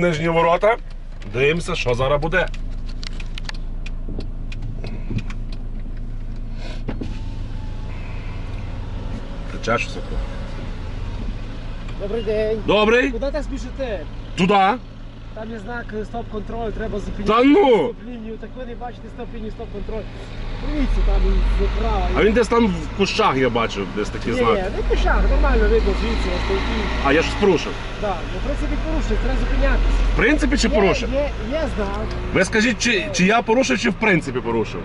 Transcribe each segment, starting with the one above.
Нижні ворота. Дивимося, що зараз буде. Тече щось. Добрий день. Добрий? Куди так спішите? Туди. Там є знак стоп-контроль, треба зупиняти. Та ну! Стоп-лінію. Так ви не бачите стоп-лінію, стоп-контроль. Дивіться, там справа. А він десь там в кущах я бачив, десь такі Ні, знаки. не пішах, нормально видно звідси, на стовпі. А я щось порушив. Так, ну в принципі порушив, треба зупинятися. В принципі, чи порушив? Є, є, є знак. Ви скажіть, чи, чи я порушив, чи в принципі порушив?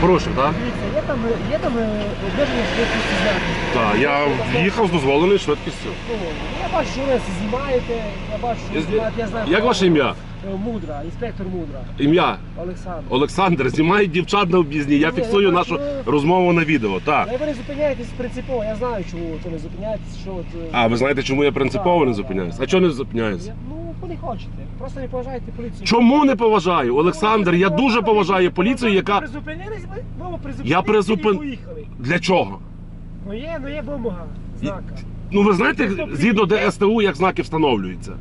Порушив, так? Дивіться, є там, є там е, обмеження швидкості знаки. Так, я в'їхав з дозволеною швидкістю. Ну, я бачу, що ви це знімаєте, я бачу, що ви знімаєте, я знаю. Як ваше ім'я? Е, Мудра, інспектор Мудра, Ім'я Олександр. Олександр, знімають дівчат на об'їзні. Я фіксую нашу розмову на відео. Так. Але ви не зупиняєтесь принципово, я знаю, чому ви не зупиняєтесь, що от... е, А ви знаєте, чому я принципово не зупиняюсь? А чого не? Я- Ну, не хочете. Просто не поважаєте поліцію. Чому не поважаю? Олександр, я дуже поважаю поліцію, Ви яка. призупинились, ви, ви призупинились Я призупин- і поїхали. Для чого? Ну є, ну є вимога, знака. Ну ви знаєте, згідно ДСТУ, як знаки встановлюються.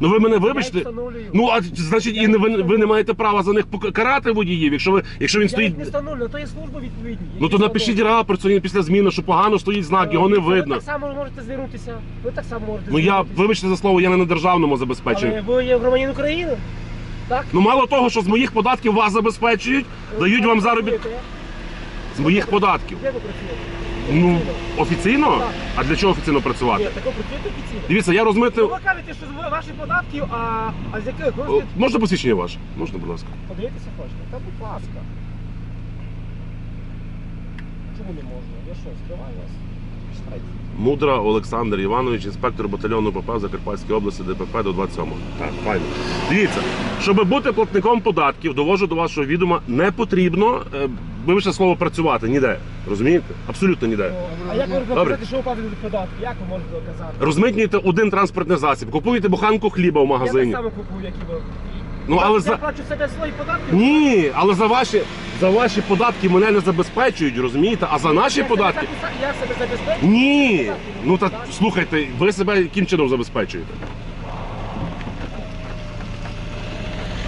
Ну ви мене вибачте. Ну а значить, і не ви, ви не маєте права за них пок- карати водіїв, якщо ви, якщо він стоїть. не встановлюю, то є служба відповідні. Ну то напишіть рапорт сьогодні після зміни, що погано стоїть знак, його не Ви видно. так само можете звернутися. Ви так само можете Ну я, вибачте за слово, я не на державному забезпеченні. Але ви є громадянин України? Так? Ну мало того, що з моїх податків вас забезпечують, дають вам заробіт з моїх податків. Де ви працюєте? Ну офіційно? А для чого офіційно працювати? Ні, так працюєте офіційно. Дивіться, я розмитив. Ви кажете, що з ваших податків, а, а з яких О, ви Можна посвідчення ваше? Можна, будь ласка. подивитися хочете? Та будь ласка. Чому не можна? Я що, скриваю вас? Мудра Олександр Іванович, інспектор батальйону ПП в Закарпатській області ДПП до 27-го. Так, файно. Дивіться, щоб бути платником податків, довожу до вашого відома, не потрібно, е, вибачте слово працювати ніде. Розумієте? Абсолютно ніде. А як можете доказати, що ви платите податки? Як ви можете доказати? Розмитнюєте один транспортний засіб, купуєте буханку хліба в магазині. Я так само купую, як і ви. Ну але Я за плачу себе свої податки. ні, але за ваші за ваші податки мене не забезпечують, розумієте? А за наші Я себе податки. так- Я себе забезпечую. Ні. Ну так слухайте, ви себе яким чином забезпечуєте?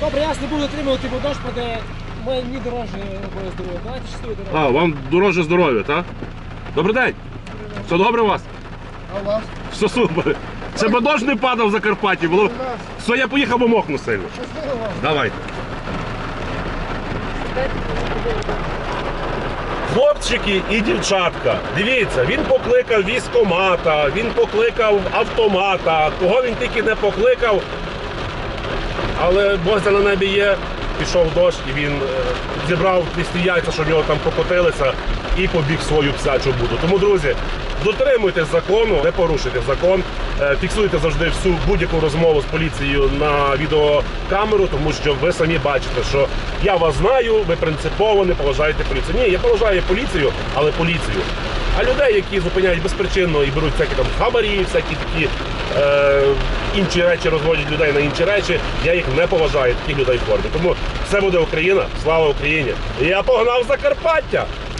Добре, я вас не буду отримувати, бо дощ паде. Мені дороже моє здоров'я. Давайте щасливо дорога. А, вам дороже здоров'я, так? Добрий день. Все добре у вас? А у вас? Все супер. Це би дощ не падав в Закарпатті. Було... Все, я поїхав, бо мокну сильно. Давайте. Хлопчики і дівчатка, дивіться, він покликав військомата, він покликав автомата, кого він тільки не покликав. Але Бог на небі є, пішов дощ і він е, зібрав 200 яйця, що в нього там покотилися, і побіг свою псячу буду. Тому, друзі, дотримуйтесь закону, не порушуйте закон, е, фіксуйте завжди всю будь-яку розмову з поліцією на відеокамеру, тому що ви самі бачите, що я вас знаю, ви принципово не поважаєте поліцію. Ні, я поважаю поліцію, але поліцію. А людей, які зупиняють безпричинно і беруть всякі там хабарі, всякі такі е, інші речі, розводять людей на інші речі, я їх не поважаю, таких людей в формі. Тому все буде Україна, слава Україні! Я погнав Закарпаття!